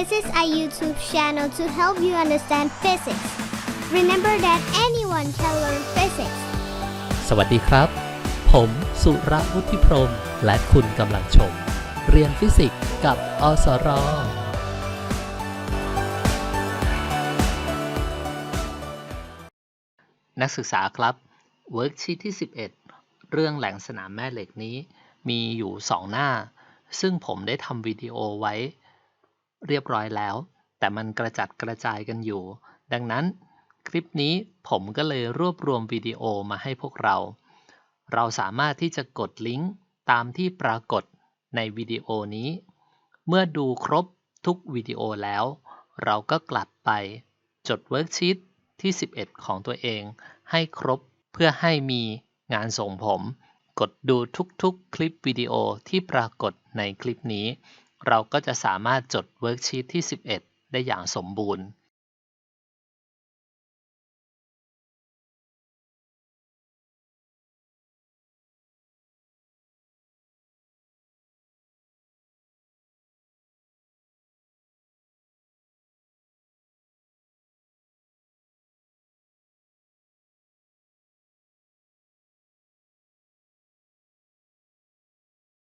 This is a YouTube channel to help you understand physics. Remember that anyone can learn physics. สวัสดีครับ ผมสุรวุฒิพรหมและคุณกำลังชม เรียนฟิสิกส์กับอสรนักศึกษาครับเวิร์กชีตที่ 11 เรื่องแหล่งสนามแม่เหล็กนี้มีอยู่ 2 หน้า ซึ่งผมได้ทำวิดีโอไว้ เรียบร้อยแล้ว แต่มันกระจัดกระจายกันอยู่ ดังนั้นคลิปนี้ผมก็เลยรวบรวมวิดีโอมาให้พวกเรา เราสามารถที่จะกดลิงก์ตามที่ปรากฏในวิดีโอนี้ เมื่อดูครบทุกวิดีโอแล้ว เราก็กลับไปจดเวิร์กชีตที่ 11 ของตัวเองให้ครบเพื่อให้มีงานส่งผม กดดูทุกๆ คลิปวิดีโอที่ปรากฏในคลิปนี้ เราก็จะสามารถจดเวิร์กชีตที่ 11 ได้อย่างสมบูรณ์